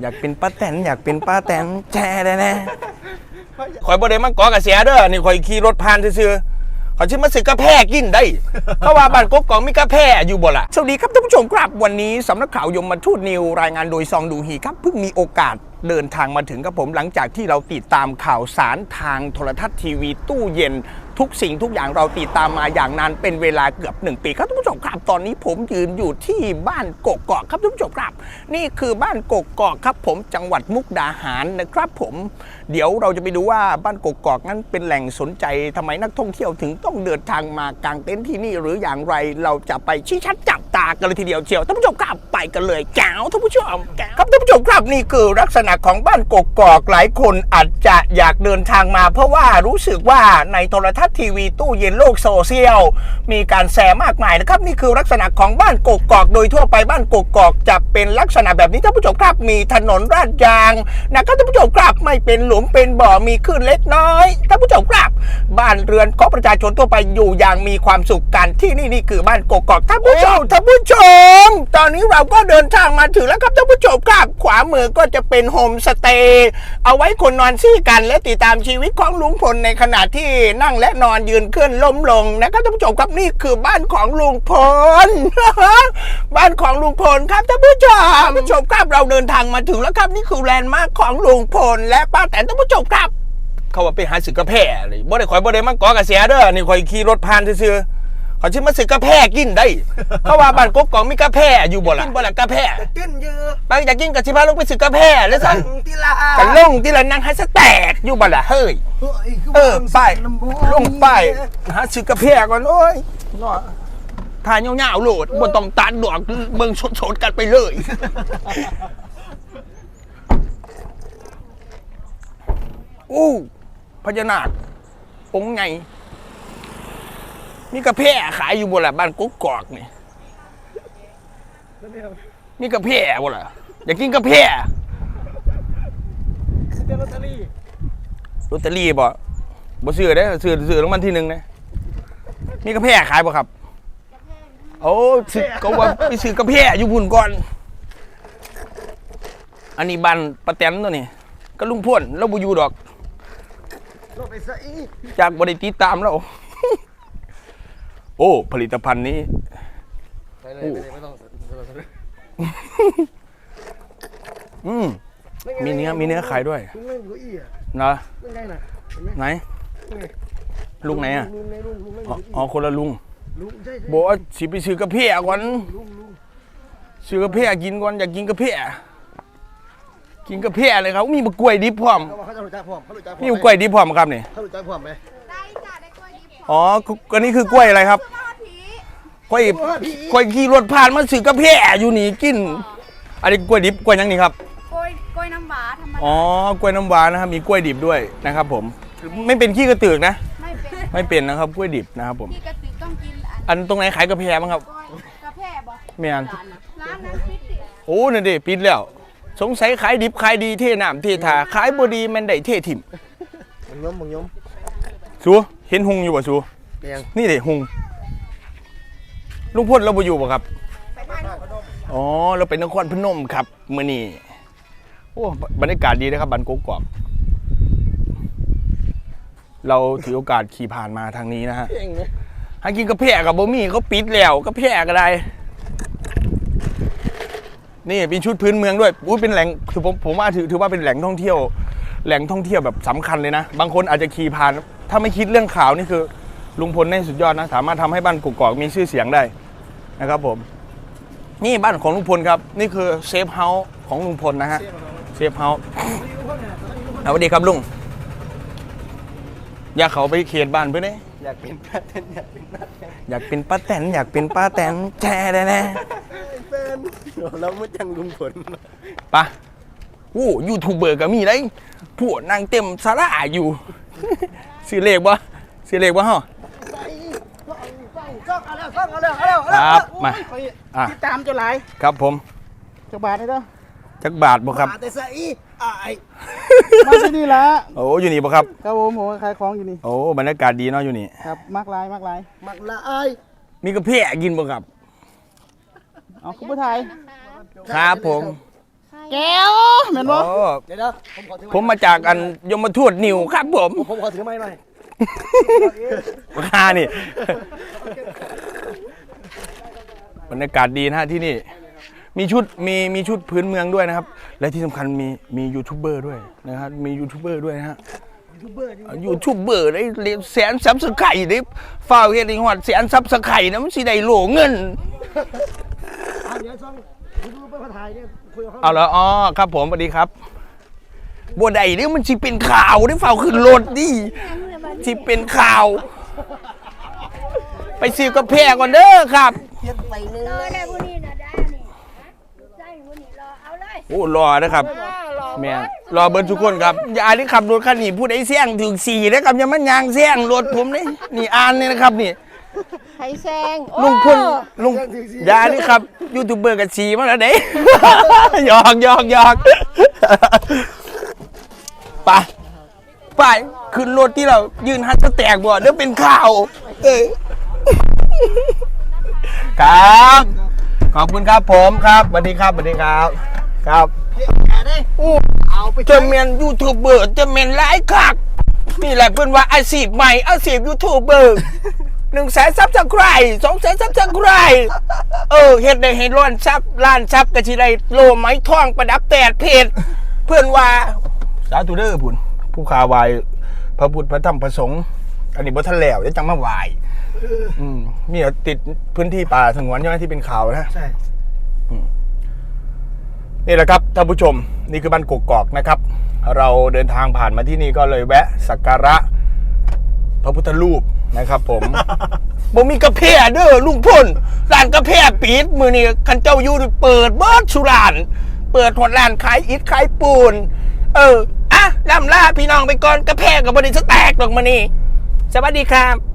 อยากเป็นป้าแตนอยากเป็นป้าแตนแช่แน่ๆข่อยบ่ได้มาก่อกระแสเด้อนี่ข่อยขี่รถผ่านซื่อๆข่อยสิมาซื้อกาแฟกินได้เพราะว่าบ้านกกอกมีกาแฟอยู่บ่ล่ะสวัสดีครับท่านผู้ชมครับวันนี้สำนักข่าวยมทูตนิวรายงานโดยซองดูฮีครับเพิ่งมีโอกาสเดินทางมาถึงกับผมหลังจากที่เราติดตามข่าวสารทางโทรทัศน์ทีวีตู้เย็น ทุกสิ่งทุกอย่างเราติดตามมาอย่างนานเป็นเวลาเกือบหนึ่งปีครับท่านผู้ชมครับตอนนี้ผมยืนอยู่ที่บ้านกกอกครับท่านผู้ชมครับ นี่คือบ้านกกอกครับ ผมจังหวัดมุกดาหารนะครับ ผมเดี๋ยวเราจะไปดูว่าบ้านกกอกนั้นเป็นแหล่งสนใจทำไมนักท่องเที่ยวถึงต้องเดินทางมากางเต็นท์ที่นี่หรืออย่างไรเราจะไปชี้ชัดจับตากันเลยทีเดียวเชียวท่านผู้ชมครับ กันเลยแก้วท่านผู้ชมแก้วครับท่านผู้ชมครับนี่คือลักษณะของบ้านกกอกหลายคนอาจจะอยากเดินทางมา เพราะว่ารู้สึกว่าในโทรทัศน์ทีวีตู้เย็นโลกโซเชียลมีการแชร์มากมายนะครับ นี่คือลักษณะของบ้านกกอกโดยทั่วไปบ้านกกอกจะเป็นลักษณะแบบนี้ท่านผู้ชมครับมีถนนราดยางนะครับท่านผู้ชมครับไม่เป็นหลุมเป็นบ่อมีคลื่นเล็กน้อยท่านผู้ชมครับ บ้านเรือนของประชาชนทั่วไปอยู่อย่างมีความสุขกันที่นี่นี่คือบ้านกกอกท่านผู้ชมท่านผู้ชม ตอนนี้เราก็เดินทางมาถึงแล้วครับท่านผู้ชมครับ ขวามือก็จะเป็นโฮมสเตย์เอาไว้คนนอนซี่กันและติดตามชีวิตของลุงพลในขณะที่นั่งและนอนยืนขึ้นล้มลงนะครับท่านผู้ชมครับนี่คือบ้านของลุงพลบ้านของลุงพลครับท่านผู้ชมท่านผู้ชมครับเราเดินทางมาถึงแล้วครับนี่คือแลนด์มาร์คของลุงพลและป้าแตนท่านผู้ชมครับ เขาว่าไปหาซื้อกาแฟเลยบ่ได้ขอยบ่ได้มาก่อกระแสเด้อนี่ขอยขี่รถผ่านซื่อๆ ข่อยสิมาซื้อกาแฟกินได้เพราะว่าบ้านกกอกมีกาแฟอยู่บ่ล่ะกินบ่ล่ะกาแฟตื้นเยอะบางอยากกินก็สิพาลงไปซื้อกาแฟแล้วสั่งทีละกันลงที่ละนั่งให้สแตกอยู่บ่ล่ะเฮ้ยเออไปลงไปหาซื้อกาแฟก่อนโอ้ยเนาะทานยาวๆโหลดบ่ต้องตัดดอกเบิ่งสดๆกันไปเลยอู้พญานาคองค์ไง มีกาแฟขายอยู่บ่ล่ะบ้านกุ๊กกอกนี่มีกาแฟบ่ล่ะอยากกินกาแฟเจอลอตเตอรี่ลอตเตอรี่บ่บ่ซื้อได้อซื้อซื้อรางวัลที่หนึ่งนะมีกาแฟขายบ่ครับโอ้ซื้อก็ว่าไปซื้อกาแฟอยู่บุ่นก่อน อันนี้บ้านป้าแตนตัวนี้ก็ลุงพ่นเราบ่อยู่ดอกรถไปซะอีกจากบริติดตามแล้ว โอ้ ผลิตภัณฑ์นี้ ไปเลยไปเลยไม่ต้องอืม มีเนื้อมีเนื้อขายด้วย ลุงเล่นอยู่อีอะนะเล่นไงน่ะเห็นไหมไหนลุงไหนอะลุงในลุงลุงเล่นออ๋อยู่อ๋อคนละลุงลุงใช่ใช่บอกว่าสิไปซื้อกาแฟก่อนลุงลุงซื้อกาแฟกินก่อนอยากกินกาแฟกินกาแฟเลยครับมีมะกล้วยดิบพร้อมเขาบอกเขาจะรู้จักผมเขารู้จักผมมีมะกล้วยดิบพร้อมครับนี่เขารู้จักผมไหม อ๋ออันนี้คือกล้วยอะไรครับทอดผีกล้วยกล้วยขี่รถผ่านมาซื้อกาแฟอยู่นี่กิน อันนี้กล้วยดิบกล้วยหยังนี่ครับกล้วยกล้วยน้ำหวานธรรมดาอ๋อกล้วยน้ำว้านะครับมีกล้วยดิบด้วยนะครับ ผมไม่เป็นขี้กระตือกนะ ไม่เป็นไม่เป็นนะครับกล้วยดิบนะครับผมที่กระติกต้องกินอันอันตรงไหนขายกาแฟบ้างครับกล้วยกาแฟบ่เมียนร้านนั้นปิดดิโอ้นั่นดิปิดแล้ว สงสัยขายดิบขายดีเท่น้ำเท่ทาขายบดีแมันได้เท่ถิ่มมึงยมมึงยมสู เห็นหุงอยู่ป่ะสูเปียงนี่เด็หุงลุงพ่นเราบ่อยู่ป่ะครับไปบ้านอ๋อเราเป็นนครพนมครับมื่อนี้โอ้บรรยากาศดีนะครับบันกกอกเราถือโอกาสขี่ผ่านมาทางนี้นะฮะเปียงเนี่ยให้กินกาแฟกับบะหมี่เขาปิดแล้วกาแฟก็ได้ นี่เป็นชุดพื้นเมืองด้วยอุ้ยเป็นแหล่งคือผมผมว่าถือถือว่าเป็นแหล่งท่องเที่ยว แหล่งท่องเที่ยวแบบสำคัญเลยนะ บางคนอาจจะขี่ผ่าน ถ้าไม่คิดเรื่องข่าวนี่คือลุงพลในสุดยอดนะ สามารถทำให้บ้านกกอกมีชื่อเสียงได้นะครับผม นี่บ้านของลุงพลครับ นี่คือเซฟเฮาส์ของลุงพลนะฮะเซฟเฮาส์สวัสดีครับลุงอยากเขาไปเขตบ้านเพื่อนเนี่ยอยากเป็นป้าเต้นอยากเป็นป้าเต้นอยากเป็นป้าแตนอยากเป็นป้าแตนแช่แน่แน่แฟนเราไม่จังลุงผลๆปะอู้ยูทูบเบอร์ก็มีได้พวกนางเต็มสาระอยู่ ซื้อเลขบ่ซื้อเลขบ่ส่ซ่องซ่องซ่องเอาแล้วซ่องเอาแล้วเอาแล้วครับมาอะติดตามจะหลายครับผมจักบาทนี่เด้อจักบาทบ่ครับแต่ใส่อีอายมาที่นี่ละโอ้อยู่นี่บ่ครับครับผมผมขายของอยู่นี่โอ้บรรยากาศดีเนาะอยู่นี่ครับมากลายมากลายมักลายมีกระเพาแฟกินบ่ครับเอาคุณผู้ไทยครับผม แก้วแม่นบ่โอ้เดี๋ยวนะผมขอถือผมมาจากอันยมทูตนิวครับผมผมขอถือไม้หน่อยค่านี่ บรรยากาศดีนะฮะที่นี่ มีชุดมีมีชุดพื้นเมืองด้วยนะครับ และที่สำคัญมีมียูทูบเบอร์ด้วยนะครับ มียูทูบเบอร์ด้วยนะฮะ ยูทูบเบอร์ได้เรียนแสนซับสไครต์ได้ฝ้าวเฮ็ดให้ฮอดแสนซับสไครต์นะมันสิได้โหลเงินอะเดี๋ยวซ่องยูทูบเบอร์มาถ่ายเนี่ยคุยกับ เขาเอาแล้วอ๋อครับผมสวัสดีครับบัวใดเนี่ยมันสิเป็นข่าวได้เฝ้าขึ้นรถดิสิเป็นข่าว ไปซื้อกาแฟก่อนเด้อครับ รอได้ผู้นี้นะได้นี่ได้ผู้นี้รอเอาเลยโอ้รอนะครับ แม่นรอเบิร์ทุกคนครับอย่าที่ขับรถคันนี้ผู้ใดเสี่ยงถึงสี่นะครับอย่ามันยางเสี่ยงรถผมนี่นี่อ่านนี่นะครับนี่ ไข่แซงลุงพลลุงอย่านี่ครับยูทูบเบอร์กับสีมาแล้วเด้ หยอกหยอกหยอกไปไปขึ้นรถที่เรายืนฮัตสแตกบ่เดี๋ยวเป็นข่าวเออครับ ขอบคุณครับผมครับสวัสดีครับสวัสดีครับ ครับอู้จะเมนยูทูบเบอร์จะเมนหลายคักนี่แหละเพื่อนว่าอาชีพใหม่อาชีพยูทูบเบอร์ หนึ่งแสนซับสไครต์สองแสนซับสไครต์เออเฮ็ดได้ให้ล้านซับล้านซับก็สิได้โลไม้ทองประดับแปดเพจเพื่อนว่าสาธุเด้อพุ่นผู้ขาวายพระพุทธพระธรรมพระสงฆ์อันนี้บ่ทันแล้วเดี๋ยวจังมาไหวายอืมมีเอาติดพื้นที่ป่าสงวนใช่ไหมที่เป็นข่าวนะใช่นี่แหละครับท่านผู้ชมนี่คือบ้านกกอกนะครับ เราเดินทางผ่านมาที่นี่ก็เลยแวะสักการะพระพุทธรูป นะครับผมบ่มีกาแฟเด้อลุงพ่นร้านกาแฟปิดมือนี่คันเจ้าอยู่เปิดเบิดสุราน เปิดหดร้านขายอิฐขายปูน เอออะล่ำลาพี่น้องไปก่อนกาแฟกับบริษัทแตกดอกมานี่สวัสดีครับ